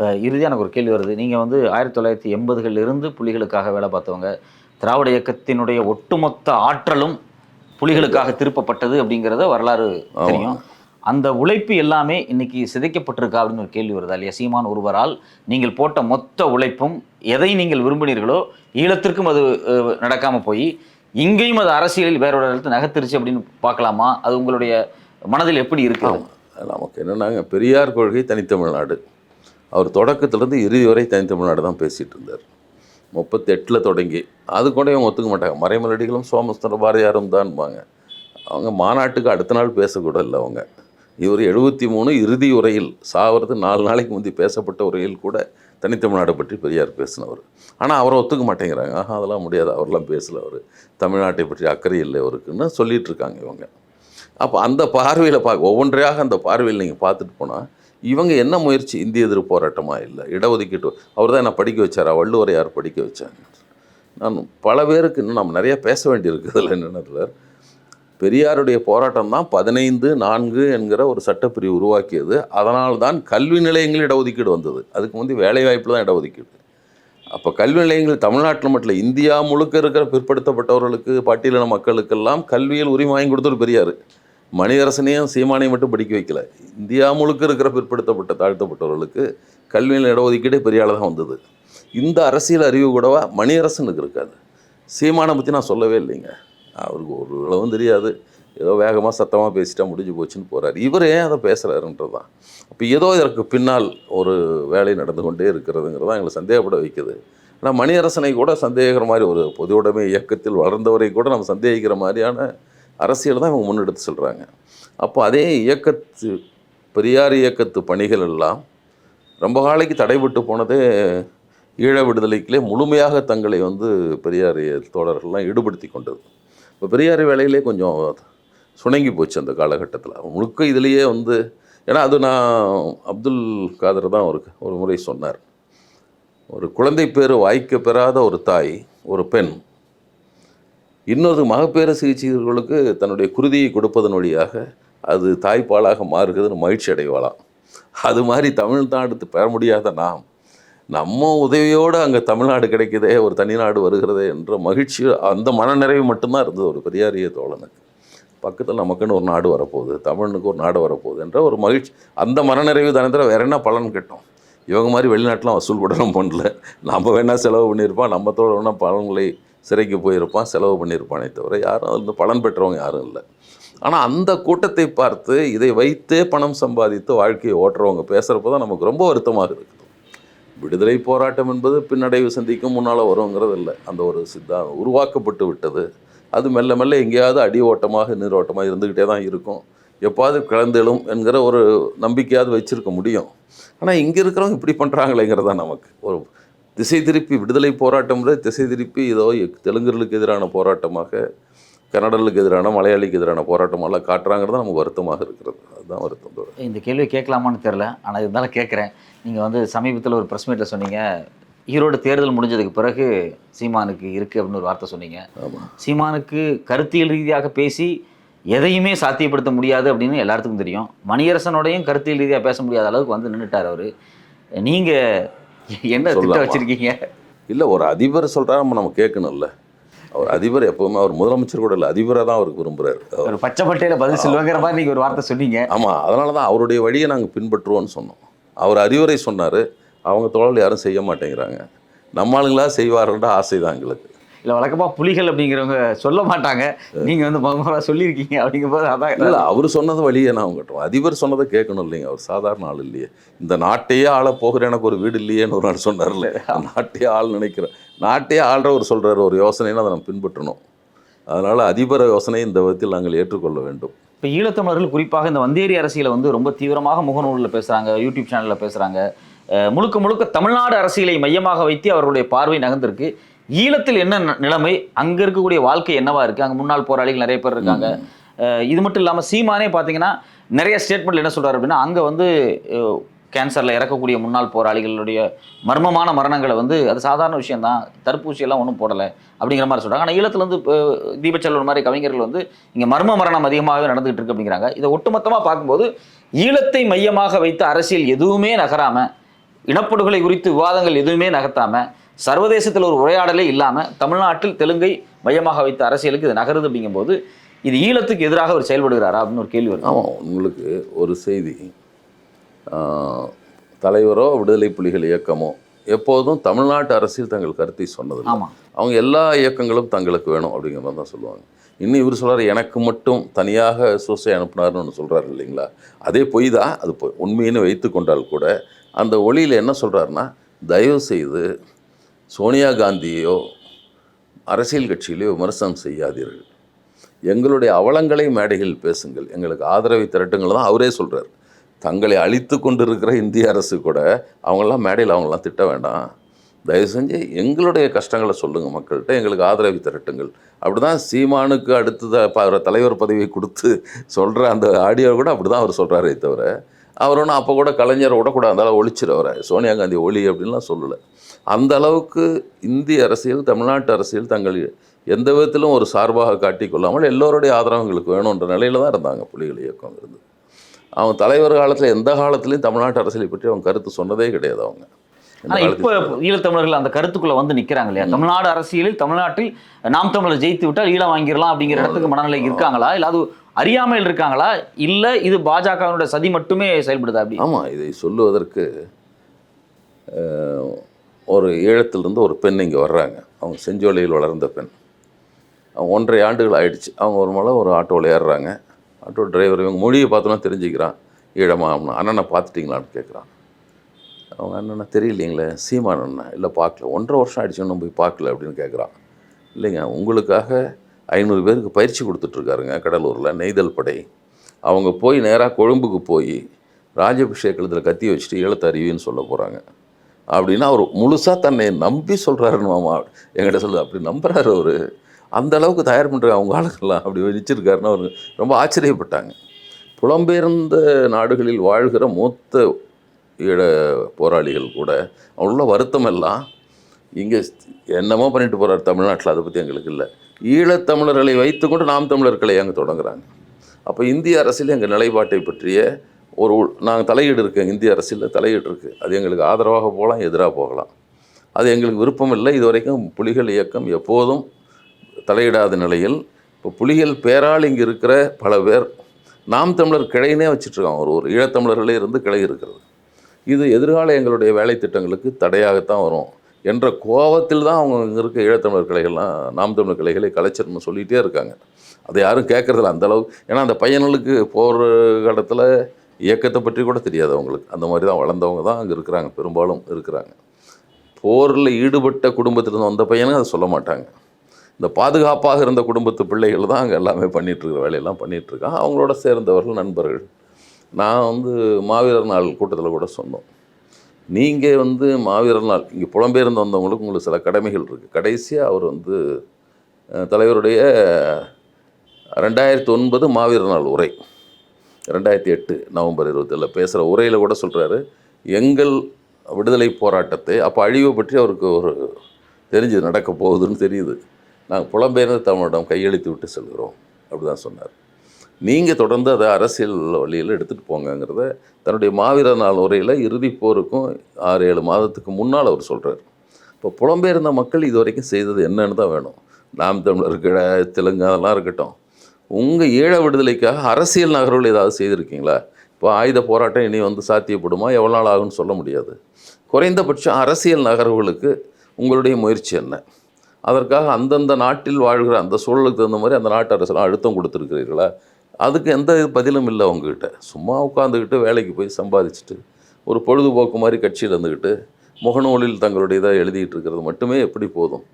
இப்போ இறுதியாக எனக்கு ஒரு கேள்வி வருது. நீங்கள் வந்து ஆயிரத்தி தொள்ளாயிரத்தி எண்பதுகளில் இருந்து புலிகளுக்காக வேலை பார்த்தவங்க திராவிட இயக்கத்தினுடைய ஒட்டுமொத்த ஆற்றலும் புலிகளுக்காக திருப்பப்பட்டது அப்படிங்கிறத வரலாறு தெரியும். அந்த உழைப்பு எல்லாமே இன்னைக்கு சிதைக்கப்பட்டிருக்கா அப்படின்னு ஒரு கேள்வி வருதா. இல்லையா சீமான் ஒருவரால் நீங்கள் போட்ட மொத்த உழைப்பும் எதை நீங்கள் விரும்பினீர்களோ ஈழத்திற்கும் அது அஹ், நடக்காம போய் இங்கேயும் அது அரசியலில் வேறொரு இடத்துல நகர்த்திருச்சு அப்படின்னு பார்க்கலாமா? அது உங்களுடைய மனதில் எப்படி இருக்கு நமக்கு என்னன்னாங்க பெரியார் கொள்கை தனித்தமிழ்நாடு. அவர் தொடக்கத்திலேருந்து இறுதி வரை தனித்தமிழ்நாடு தான் பேசிகிட்டு இருந்தார். முப்பத்தெட்டில் தொடங்கி அது கூட இவங்க ஒத்துக்க மாட்டாங்க. மறைமலடிகளும் சோமசுந்தர பாரதியாரும் தான்பாங்க. அவங்க மாநாட்டுக்கு அடுத்த நாள் பேசக்கூட இல்லை அவங்க. இவர் எழுபத்தி மூணு இறுதி உரையில் சாவறது நாலு நாளைக்கு முந்தி பேசப்பட்ட உரையில் கூட தனித்தமிழ்நாடை பற்றி பெரியார் பேசினவர். ஆனால் அவரை ஒத்துக்க மாட்டேங்கிறாங்க. ஆஹா அதெல்லாம் முடியாது. அவரெல்லாம் பேசல அவர். தமிழ்நாட்டை பற்றி அக்கறை இல்லை அவருக்குன்னு சொல்லிகிட்டு இருக்காங்க இவங்க. அப்போ அந்த பார்வையில் பார்க்க ஒவ்வொன்றையாக அந்த பார்வையில் நீங்கள் பார்த்துட்டு போனால் இவங்க என்ன முயற்சி? இந்திய எதிர்ப்பு போராட்டமாக இல்லை? இடஒதுக்கீட்டு. அவர் தான் என்ன படிக்க வச்சாரா? வள்ளுவரை யார் படிக்க வச்சாங்க. நான் பல பேருக்கு இன்னும் நம்ம நிறையா பேச வேண்டியிருக்கு இதில் என்னென்னத்தில் பெரியாருடைய போராட்டம் தான் பதினைந்து நான்கு என்கிற ஒரு சட்டப்பிரிவு உருவாக்கியது. அதனால் தான் கல்வி நிலையங்கள் இடஒதுக்கீடு வந்தது. அதுக்கு முந்தைய வேலைவாய்ப்பில் தான் இடஒதுக்கீடு. அப்போ கல்வி நிலையங்கள் தமிழ்நாட்டில் மட்டும் இல்லை இந்தியா முழுக்க இருக்கிற பிற்படுத்தப்பட்டவர்களுக்கு பட்டியலின மக்களுக்கெல்லாம் கல்வியில் உரிமை வாங்கி கொடுத்தவர் பெரியார். மணியரசனையும் சீமானையும் மட்டும் படிக்க வைக்கல. இந்தியா முழுக்க இருக்கிற பிற்படுத்தப்பட்ட தாழ்த்தப்பட்டவர்களுக்கு கல்வியில் இடஒதுக்கீடே பெரிய தான் வந்தது. இந்த அரசியல் அறிவு கூடவா மணியரசனுக்கு இருக்காது. சீமானை பற்றி நான் சொல்லவே இல்லைங்க. அவருக்கு ஒரு அளவும் தெரியாது. ஏதோ வேகமாக சத்தமாக பேசிட்டா முடிஞ்சு போச்சுன்னு போகிறார் இவர் ஏன் அதை பேசுகிறாருன்றது தான் அப்போ ஏதோ இதற்கு பின்னால் ஒரு வேலை நடந்து கொண்டே இருக்கிறதுங்கிறது தான் எங்களை சந்தேகப்பட வைக்குது. ஆனால் மணியரசனை கூட சந்தேகிக்கிற மாதிரி ஒரு பொது உடைமை இயக்கத்தில் வளர்ந்தவரை கூட நம்ம சந்தேகிக்கிற மாதிரியான அரசியல் தான் இவங்க முன்னெடுத்து சொல்கிறாங்க அப்போ அதே இயக்கத்து பெரியார் இயக்கத்து பணிகள் எல்லாம் ரொம்ப காலைக்கு தடைபட்டு போனதே ஈழ விடுதலைக்கிலே முழுமையாக தங்களை வந்து பெரியார் தோழர்கள்லாம் ஈடுபடுத்தி கொண்டது. இப்போ பெரியார் வேலையிலே கொஞ்சம் சுணங்கி போச்சு அந்த காலகட்டத்தில். முழுக்க இதுலேயே வந்து ஏன்னா அது நான் அப்துல் காதர் தான் ஒரு ஒரு முறை சொன்னார். ஒரு குழந்தை பேர் வாய்க்க பெறாத ஒரு தாய் ஒரு பெண் இன்னொரு மகப்பேறு சிகிச்சைகளுக்கு தன்னுடைய குருதியை கொடுப்பதன் வழியாக அது தாய்ப்பாலாக மாறுகிறதுன்னு மகிழ்ச்சி அடைவாளாம். அது மாதிரி தமிழ்நாடு பெற முடியாத நாம் நம்ம உதவியோடு அங்கே தமிழ்நாடு கிடைக்குதே ஒரு தனிநாடு வருகிறதே என்ற மகிழ்ச்சி அந்த மனநிறைவு மட்டும்தான் இருந்தது ஒரு பெரியாரிய தோழனுக்கு. பக்கத்தில் நமக்குன்னு ஒரு நாடு வரப்போகுது தமிழனுக்கு ஒரு நாடு வரப்போகுது என்ற ஒரு மகிழ்ச்சி அந்த மனநிறைவு தானே தவிர வேற என்ன பலன் கிட்டும்? இவங்க மாதிரி வெளிநாட்டிலாம் வசூல் கூடலாம் பண்ணல நம்ம வேணால் செலவு பண்ணியிருப்போம் நம்ம தோழ வேணால் பலன்களை சிறைக்கு போயிருப்பான் செலவு பண்ணியிருப்பானே தவிர யாரும் அதில் பலன் பெற்றவங்க யாரும் இல்லை. ஆனால் அந்த கூட்டத்தை பார்த்து இதை வைத்தே பணம் சம்பாதித்து வாழ்க்கையை ஓட்டுறவங்க பேசுகிறப்ப தான் நமக்கு ரொம்ப வருத்தமாக இருக்குது. விடுதலை போராட்டம் என்பது பின்னடைவு சந்திக்கும் முன்னால் வருங்கிறது இல்லை. அந்த ஒரு சித்தா உருவாக்கப்பட்டு விட்டது. அது மெல்ல மெல்ல எங்கேயாவது அடி ஓட்டமாக நீரோட்டமாக இருந்துக்கிட்டே தான் இருக்கும். எப்பாவது கலந்தெழும் என்கிற ஒரு நம்பிக்கையாவது வச்சிருக்க முடியும். ஆனால் இங்கே இருக்கிறவங்க இப்படி பண்ணுறாங்களேங்கிறதா நமக்கு ஒரு திசை திருப்பி விடுதலை போராட்டம்ன்றது திசை திருப்பி ஏதோ தெலுங்கர்களுக்கு எதிரான போராட்டமாக கன்னடர்களுக்கு எதிரான மலையாளிக்கு எதிரான போராட்டமெல்லாம் காட்டுறாங்கிறது நமக்கு வருத்தமாக இருக்கிறது. அதுதான் வருத்தம். இந்த கேள்வி கேட்கலாமான்னு தெரில ஆனால் இருந்தாலும் கேட்குறேன். நீங்கள் வந்து சமீபத்தில் ஒரு ப்ரெஸ் மீட்டில் சொன்னீங்க. ஈரோடு தேர்தல் முடிஞ்சதுக்கு பிறகு சீமானுக்கு இருக்குது அப்படின்னு ஒரு வார்த்தை சொன்னீங்க. சீமானுக்கு கருத்தியல் ரீதியாக பேசி எதையுமே சாத்தியப்படுத்த முடியாது அப்படின்னு எல்லாத்துக்கும் தெரியும். மணியரசனோடையும் கருத்தியல் ரீதியாக பேச முடியாத அளவுக்கு வந்து நின்றுட்டார் அவர். நீங்கள் என்ன திட்டம்? வச்சிருக்கீங்க? இல்லை ஒரு அதிபர் சொல்கிறா நம்ம நம்ம கேட்கணும்ல. அவர் அதிபர் எப்பவுமே அவர் முதலமைச்சர் கூட இல்லை அதிபரை தான் அவருக்கு விரும்புகிறாரு ஒரு பச்சை பட்டையில பதில் சொல்லுவாங்கிற மாதிரி நீங்கள் ஒரு வார்த்தை சொன்னீங்க. ஆமாம் அதனால தான் அவருடைய வழியை நாங்கள் பின்பற்றுவோம்னு சொன்னோம். அவர் அறிவுரை சொன்னார் அவங்க தோழல் யாரும் செய்ய மாட்டேங்கிறாங்க. நம்ம ஆளுங்களா செய்வாருன்ற ஆசை தான் எங்களுக்கு. இல்லை வழக்கமாக புலிகள் அப்படிங்கிறவங்க சொல்ல மாட்டாங்க. நீங்கள் வந்து மகமாக சொல்லியிருக்கீங்க அப்படிங்கும்போது அதான் இல்லை அவர் சொன்னது வழியை நான் கட்டுவோம் அதிபர் சொன்னதை கேட்கணும் இல்லைங்க. அவர் சாதாரண ஆள் இல்லையே. இந்த நாட்டையே ஆள போகிற எனக்கு ஒரு வீடு இல்லையேன்னு ஒரு நாள் சொன்னார்ல. நாட்டையே ஆள் நினைக்கிறேன். நாட்டையே ஆள்றவர் சொல்கிறார் ஒரு யோசனைன்னு அதை நம்ம பின்பற்றணும். அதனால் அதிபர யோசனை இந்த விதத்தில் நாங்கள் ஏற்றுக்கொள்ள வேண்டும். இப்போ ஈழத்தமிழர்கள் குறிப்பாக இந்த வந்தேரி அரசியலை வந்து ரொம்ப தீவிரமாக முகநூலில் பேசுகிறாங்க யூடியூப் சேனலில் பேசுகிறாங்க முழுக்க முழுக்க தமிழ்நாடு அரசியலை மையமாக வைத்து அவர்களுடைய பார்வை நகர்ந்திருக்கு. ஈழத்தில் என்ன நிலைமை? அங்கே இருக்கக்கூடிய வாழ்க்கை என்னவா இருக்குது அங்கே முன்னாள் போராளிகள் நிறைய பேர் இருக்காங்க. இது மட்டும் இல்லாமல் சீமானே பார்த்தீங்கன்னா நிறைய ஸ்டேட்மெண்ட்ல என்ன சொல்றாரு அப்படின்னா அங்கே வந்து கேன்சரில் இறக்கக்கூடிய முன்னாள் போராளிகளுடைய மர்மமான மரணங்களை வந்து அது சாதாரண விஷயம்தான். தடுப்பூசி எல்லாம் ஒன்றும் போடலை அப்படிங்கிற மாதிரி சொல்கிறாங்க ஆனால் ஈழத்துல வந்து இப்போ தீபச்செல்வன் மாதிரி கவிஞர்கள் வந்து இங்கே மர்ம மரணம் அதிகமாகவே நடந்துகிட்டு இருக்கு அப்படிங்கிறாங்க. இதை ஒட்டுமொத்தமாக பார்க்கும்போது ஈழத்தை மையமாக வைத்த அரசியல் எதுவுமே நகராம இனப்படுகொலை குறித்து விவாதங்கள் எதுவுமே நகர்த்தாம சர்வதேசத்தில் ஒரு உரையாடலே இல்லாமல் தமிழ்நாட்டில் தெலுங்கை மையமாக வைத்த அரசியலுக்கு இது நகருது அப்படிங்கும்போது இது ஈழத்துக்கு எதிராக அவர் செயல்படுகிறாரா அப்படின்னு ஒரு கேள்வி வருது. ஆமாம் உங்களுக்கு ஒரு செய்தி. தலைவரோ விடுதலை புலிகள் இயக்கமோ எப்போதும் தமிழ்நாட்டு அரசியல் தங்கள் கருத்தை சொன்னது அவங்க எல்லா இயக்கங்களும் தங்களுக்கு வேணும் அப்படிங்கிற மாதிரி தான் சொல்லுவாங்க. இன்னும் இவர் சொல்றாரு எனக்கு மட்டும் தனியாக சோசை அனுப்புனாருன்னு ஒன்று சொல்கிறாரு இல்லைங்களா? அதே பொய் தான் அது பொய் உண்மைன்னு வைத்து கொண்டால் கூட அந்த ஒளியில் என்ன சொல்கிறாருன்னா தயவு செய்து சோனியா காந்தியோ அரசியல் கட்சியிலேயோ விமர்சனம் செய்யாதீர்கள். எங்களுடைய அவலங்களை மேடைகள் பேசுங்கள். எங்களுக்கு ஆதரவை திரட்டுங்கள் தான் அவரே சொல்கிறார் தங்களை அழித்து கொண்டிருக்கிற இந்திய அரசு கூட அவங்களாம் மேடையில் அவங்களாம் திட்ட வேண்டாம். தயவு செஞ்சு எங்களுடைய கஷ்டங்களை சொல்லுங்கள் மக்கள்கிட்ட. எங்களுக்கு ஆதரவை திரட்டுங்கள். அப்படி தான் சீமானுக்கு அடுத்த அவர் தலைவர் பதவியை கொடுத்து சொல்கிற அந்த ஆடியோ கூட அப்படி தான் அவர் சொல்கிறாரே தவிர அவர் ஒன்றும் அப்போ கூட கலைஞரை விடக்கூடாது. அந்த அளவு ஒழிச்சிரு சோனியா காந்தி ஒளி அப்படின்லாம் சொல்லலை. அந்த அளவுக்கு இந்திய அரசியல் தமிழ்நாட்டு அரசியல் தங்கள் எந்த விதத்திலும் ஒரு சார்பாக காட்டிக்கொள்ளாமல் எல்லோருடைய ஆதரவு எங்களுக்கு வேணுன்ற நிலையில தான் இருந்தாங்க புலிகள் இயக்கம் இருந்து. அவங்க தலைவர் காலத்தில் எந்த காலத்துலையும் தமிழ்நாட்டு அரசியலை பற்றி அவங்க கருத்து சொன்னதே கிடையாது அவங்க. எந்த ஆனா இப்போ ஈழத்தமிழர்கள் அந்த கருத்துக்குள்ள வந்து நிக்கிறாங்க இல்லையா? தமிழ்நாடு அரசியலில் தமிழ்நாட்டில் நாம் தமிழர் ஜெயித்து விட்டால் ஈழம் வாங்கிடலாம் அப்படிங்கிற இடத்துக்கு மனநிலை இருக்காங்களா? இல்ல அது அறியாமையில் இருக்காங்களா? இல்ல இது பாஜகவினுடைய சதி மட்டுமே செயல்படுதா அப்படி? ஆமாம் இதை சொல்லுவதற்கு ஒரு ஈழத்திலிருந்து ஒரு பெண் இங்கே வர்றாங்க. அவங்க செஞ்சோலையில் வளர்ந்த பெண். அவங்க ஒன்றரை ஆண்டுகள் ஆயிடுச்சு. அவங்க ஒரு மலை ஒரு ஆட்டோவில் ஏறுறாங்க. ஆட்டோ டிரைவர் இவங்க மொழியை பார்த்தோன்னா தெரிஞ்சுக்கிறான். ஈழமா அப்படின்னா அண்ணனை பார்த்துட்டிங்களான்னு கேட்குறான். அவங்க அண்ணனை தெரியலைங்களே சீமான் அண்ணன் இல்லை பார்க்கல. ஒன்றரை வருஷம் ஆயிடுச்சு இன்னும் போய் பார்க்கல அப்படின்னு கேட்குறான். இல்லைங்க உங்களுக்காக ஐநூறு பேருக்கு பயிற்சி கொடுத்துட்ருக்காருங்க கடலூரில் நெய்தல் படை. அவங்க போய் நேராக கொழும்புக்கு போய் ராஜபிஷேகத்தில் கத்தி வச்சுட்டு ஈழத்தறிவின்னு சொல்ல போகிறாங்க அப்படின்னா அவர் முழுசாக தன்னை நம்பி சொல்கிறாருன்னு மாமா என்கிட்ட சொல்லுது. அப்படி நம்புறாரு அவர். அந்த அளவுக்கு தயார் பண்ணுறாங்க அவங்க ஆளுங்கெல்லாம் அப்படி வச்சிருக்காருன்னு அவர் ரொம்ப ஆச்சரியப்பட்டாங்க. புலம்பெயர்ந்த நாடுகளில் வாழ்கிற மூத்த ஈழ போராளிகள் கூட அவங்களுள்ள வருத்தம் எல்லாம். இங்கே என்னமோ பண்ணிட்டு போகிறார் தமிழ்நாட்டில் அதை பற்றி எங்களுக்கு இல்லை. ஈழத்தமிழர்களை வைத்துக்கொண்டு நாம் தமிழர்களை அங்கே தொடங்குறாங்க. அப்போ இந்திய அரசியல் எங்கள் நிலைப்பாட்டை பற்றிய ஒரு நாங்கள் தலையீடு இருக்குது இந்திய அரசியலில் தலையீடு இருக்குது அது எங்களுக்கு ஆதரவாக போகலாம் எதிராக போகலாம். அது எங்களுக்கு விருப்பம் இல்லை. இது வரைக்கும் புலிகள் இயக்கம் எப்போதும் தலையிடாத நிலையில் இப்போ புலிகள் பேரால் இங்கே இருக்கிற பல பேர் நாம் தமிழர் கிளைனே வச்சுட்ருக்காங்க. ஒரு ஒரு ஈழத்தமிழர்களே இருந்து கிளை இருக்கிறது. இது எதிர்கால எங்களுடைய வேலை திட்டங்களுக்கு தடையாகத்தான் வரும் என்ற கோபத்தில் தான் அவங்க இங்கே இருக்க ஈழத்தமிழர் கிளைகள்லாம் நாம் தமிழர் கிளைகளை கலைச்சிடணும்னு சொல்லிகிட்டே இருக்காங்க. அதை யாரும் கேட்குறதில்ல அந்த அளவுக்கு. ஏன்னா அந்த பையன்களுக்கு போகிற காலத்தில் இயக்கத்தை பற்றி கூட தெரியாது அவங்களுக்கு. அந்த மாதிரி தான் வளர்ந்தவங்க தான் அங்கே இருக்கிறாங்க. பெரும்பாலும் இருக்கிறாங்க. போரில் ஈடுபட்ட குடும்பத்திலிருந்து வந்த பையனும் அதை சொல்ல மாட்டாங்க. இந்த பாதுகாப்பாக இருந்த குடும்பத்து பிள்ளைகள் தான் அங்கே எல்லாமே பண்ணிகிட்ருக்குற வேலையெல்லாம் பண்ணிகிட்ருக்கான் அவங்களோட சேர்ந்தவர்கள் நண்பர்கள். நான் வந்து மாவீரர் நாள் கூட்டத்தில் கூட சொன்னோம். நீங்கள் வந்து மாவீரர் நாள் இங்கே புலம்பெயர்ந்து வந்தவங்களுக்கு உங்களுக்கு சில கடமைகள் இருக்குது கடைசியாக அவர் வந்து தலைவருடைய ரெண்டாயிரத்தி ஒன்பது மாவீரர் நாள் உரை. ரெண்டாயிரத்தி எட்டு நவம்பர் இருபத்தில் பேசுகிற உரையில் கூட சொல்கிறாரு எங்கள் விடுதலை போராட்டத்தை அப்போ அழிவை பற்றி அவருக்கு ஒரு தெரிஞ்சு நடக்க போகுதுன்னு தெரியுது. நாங்கள் புலம்பெயர்ந்து தமிழிடம் கையெழுத்து விட்டு செல்கிறோம் அப்படி தான் சொன்னார். நீங்கள் தொடர்ந்து அதை அரசியல் வழியில் எடுத்துகிட்டு போங்கங்கிறத தன்னுடைய மாவீரர் நாள் உரையில் இறுதிப் போருக்கும் ஆறு ஏழு மாதத்துக்கு முன்னால் அவர் சொல்கிறார் இப்போ புலம்பெயர்ந்த மக்கள் இது வரைக்கும் செய்தது என்னன்னு தான் வேணும். நாம் தமிழர் கிழ தெலுங்கு அதெல்லாம் இருக்கட்டும் உங்கள் ஈழ விடுதலைக்காக அரசியல் நகர்வுகள் ஏதாவது செய்திருக்கீங்களா? இப்போ ஆயுத போராட்டம் இனி வந்து சாத்தியப்படுமா? எவ்வளோ நாள் ஆகும்னு சொல்ல முடியாது. குறைந்தபட்சம் அரசியல் நகர்வுகளுக்கு உங்களுடைய முயற்சி என்ன? அதற்காக அந்தந்த நாட்டில் வாழ்கிற அந்த சூழலுக்கு தகுந்த மாதிரி அந்த நாட்டு அரசெல்லாம் அழுத்தம் கொடுத்துருக்கிறீர்களா? அதுக்கு எந்த பதிலும் இல்லை உங்ககிட்ட. சும்மா உட்காந்துக்கிட்டு வேலைக்கு போய் சம்பாதிச்சுட்டு ஒரு பொழுதுபோக்கு மாதிரி கட்சியில் இருந்துக்கிட்டு முகநூலில் தங்களுடைய இதாக எழுதிட்டு இருக்கிறது மட்டுமே எப்படி போதும்?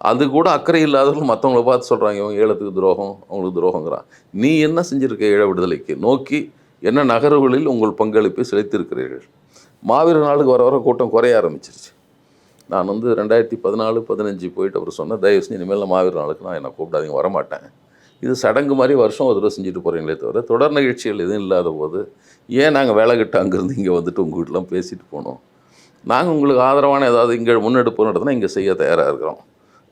அது கூட அக்கறை இல்லாதவர்கள் மற்றவங்கள பார்த்து சொல்கிறாங்க இவங்க ஈழத்துக்கு துரோகம் அவங்களுக்கு துரோகங்கிறான். நீ என்ன செஞ்சுருக்க ஈழ விடுதலைக்கு? நோக்கி என்ன நகர்வுகளில் உங்கள் பங்களிப்பை செலுத்தியிருக்கிறீர்கள்? மாவீரர் நாளுக்கு வர வர கூட்டம் குறைய ஆரம்பிச்சிருச்சு. நான் வந்து ரெண்டாயிரத்தி பதினாலு பதினஞ்சு போயிட்டு அவர் சொன்ன தயவு செஞ்சு இனிமேல் நான் மாவீரர் நாளுக்கு நான் என்னை கூப்பிடாதீங்க வரமாட்டேன். இது சடங்கு மாதிரி வருஷம் ஒரு தடவை செஞ்சுட்டு போகிறீங்களே தவிர தொடர் நிகழ்ச்சிகள் எதுவும் இல்லாத போது ஏன் நாங்கள் வேலை கிட்ட அங்கேருந்து இங்கே வந்துட்டு உங்கள் வீட்டிலாம் பேசிட்டு போனோம்? நாங்கள் உங்களுக்கு ஆதரவான ஏதாவது இங்கே முன்னெடுப்பு நடத்தினா இங்கே செய்ய தயாராக இருக்கிறோம்.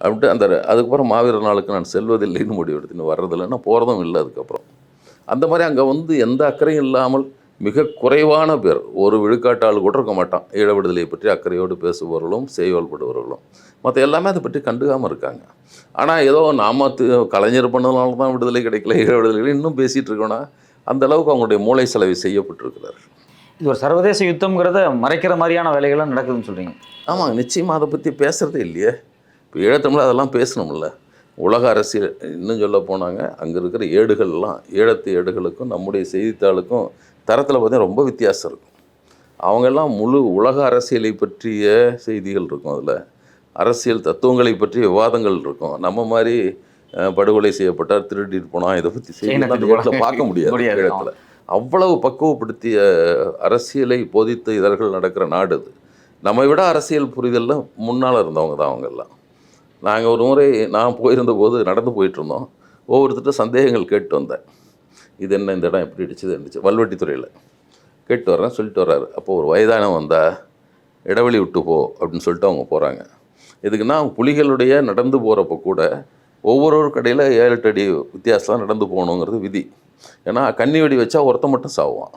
அப்படின்ட்டு அந்த அதுக்கப்புறம் மாவீரர் நாளுக்கு நான் செல்வதில்லைன்னு முடிவு எடுத்துன்னு வர்றதில்லைன்னா போகிறதும் இல்லை அதுக்கப்புறம். அந்த மாதிரி அங்கே வந்து எந்த அக்கறையும் இல்லாமல் மிக குறைவான பேர். ஒரு விழுக்காட்டாள் கூட இருக்க மாட்டான். ஈழ விடுதலையை பற்றி அக்கறையோடு பேசுபவர்களும் செய்வல்படுபவர்களும் மற்ற எல்லாமே அதை பற்றி கண்டுக்காமல் இருக்காங்க. ஆனால் ஏதோ நாம கலைஞர் பண்ணதுனால தான் விடுதலை கிடைக்கல ஈழ விடுதலை இன்னும் பேசிகிட்டு இருக்கோன்னா அந்த அளவுக்கு அவங்களுடைய மூளை செலவை செய்யப்பட்டிருக்கிறார் இது ஒரு சர்வதேச யுத்தம்ங்கிறத மறைக்கிற மாதிரியான வேலைகள்லாம் நடக்குதுன்னு சொல்றீங்க. ஆமாங்க. நிச்சயமாக அதை பற்றி பேசுகிறதே இல்லையே. இப்போ ஈழத்தமிழ் அதெல்லாம் பேசணும்ல. உலக அரசியல் இன்னும் சொல்ல போனாங்க அங்கே இருக்கிற ஏடுகள்லாம் ஈழத்து ஏடுகளுக்கும் நம்முடைய செய்தித்தாளுக்கும் தரத்தில் பார்த்தீங்கன்னா ரொம்ப வித்தியாசம் இருக்கும். அவங்கெல்லாம் முழு உலக அரசியலை பற்றிய செய்திகள் இருக்கும் அதில். அரசியல் தத்துவங்களை பற்றிய விவாதங்கள் இருக்கும். நம்ம மாதிரி படுகொலை செய்யப்பட்டார் திருடிட்டு போனால் இதை பற்றி இடத்துல பார்க்க முடியாது. [LAUGHS] ஈழத்தில். அவ்வளவு பக்குவப்படுத்திய அரசியலை போதித்த இதழ்கள் நடக்கிற நாடு அது. நம்மை விட அரசியல் புரிதலில் முன்னால் இருந்தவங்க தான் அவங்கெல்லாம். நாங்கள் ஒரு முறை நான் போயிருந்த போது நடந்து போயிட்டுருந்தோம். இருந்தோம் சந்தேகங்கள் கேட்டு வந்தேன். இது என்ன இந்த இடம் எப்படி அடிச்சது இருந்துச்சு வல்வெட்டித்துறையில் கேட்டு வர்றேன் சொல்லிட்டு வர்றாரு. அப்போ ஒரு வயதானம் வந்தால் இடைவெளி விட்டு போ அப்படின்னு சொல்லிட்டு அவங்க போகிறாங்க இதுக்குன்னா புலிகளுடைய நடந்து போகிறப்ப கூட ஒவ்வொரு கடையில் ஏழு எட்டு அடி வித்தியாசம் நடந்து போகணுங்கிறது விதி. ஏன்னா கன்னி வெடி வச்சா ஒருத்தன் மட்டும் சாவான்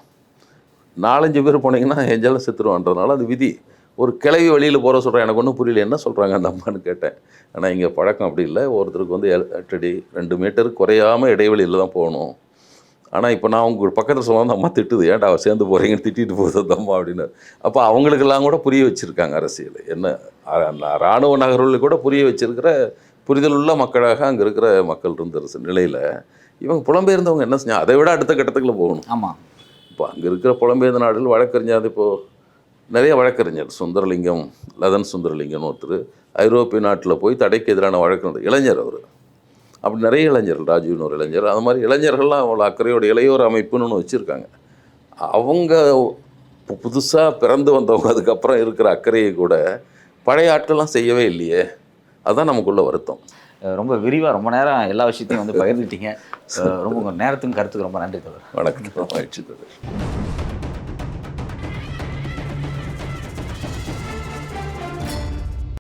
நாலஞ்சு பேர் போனீங்கன்னா எஞ்செல்லாம் செத்துருவான்றதுனால அது விதி. ஒரு கிளவி வழியில் போகிற சொல்கிறேன் எனக்கு ஒன்றும் புரியல என்ன சொல்கிறாங்க அந்த அம்மான்னு கேட்டேன். ஆனால் இங்கே பழக்கம் அப்படி இல்லை. ஒருத்தருக்கு வந்து ஏழு- எட்டு அடி ரெண்டு மீட்டர் குறையாமல் இடைவெளியில் தான் போகணும். ஆனால் இப்போ நான் உங்க பக்கத்தில் சொன்னால் அந்த அம்மா திட்டுது. ஏன்டா அவ சேர்ந்து போகிறீங்கன்னு திட்டிட்டு போகுது அந்த அம்மா அப்படின்னு. அப்போ அவங்களுக்கெல்லாம் கூட புரிய வச்சுருக்காங்க அரசியல். என்ன இராணுவ நகர்வுகளில் கூட புரிய வச்சிருக்கிற புரிதல் உள்ள மக்களாக அங்கே இருக்கிற மக்கள் இருந்த நிலையில் இவங்க புலம்பெயர்ந்தவங்க என்ன செஞ்சாங்க அதை விட அடுத்த கட்டத்துக்குள்ள போகணும். ஆமா. இப்போ அங்கே இருக்கிற புலம்பெயர்ந்த நாடுகள் வழக்கறிஞர் இப்போது நிறைய வழக்கறிஞர் சுந்தரலிங்கம் லதன் சுந்தரலிங்கம்னு ஒருத்தர் ஐரோப்பிய நாட்டில் போய் தடைக்கு எதிரான வழக்கு இளைஞர் அவர். அப்படி நிறைய இளைஞர்கள் ராஜீவ்னு ஒரு இளைஞர் அந்த மாதிரி இளைஞர்கள்லாம் அவ்வளோ அக்கறையோட இளையோர் அமைப்புன்னு ஒன்று வச்சுருக்காங்க. அவங்க புதுசாக பிறந்து வந்தவங்க அதுக்கப்புறம் இருக்கிற அக்கறையை கூட பழைய ஆட்கள்லாம் செய்யவே இல்லையே. அதுதான் நமக்குள்ள வருத்தம். ரொம்ப விரிவா ரொம்ப நேரம் எல்லா விஷயத்தையும் வந்து பகிர்ந்துட்டீங்க. [LAUGHS] ரொம்ப நேரத்துக்கும் கருத்துக்கு ரொம்ப நன்றி தோழர். வணக்கம். ஆயிடுச்சு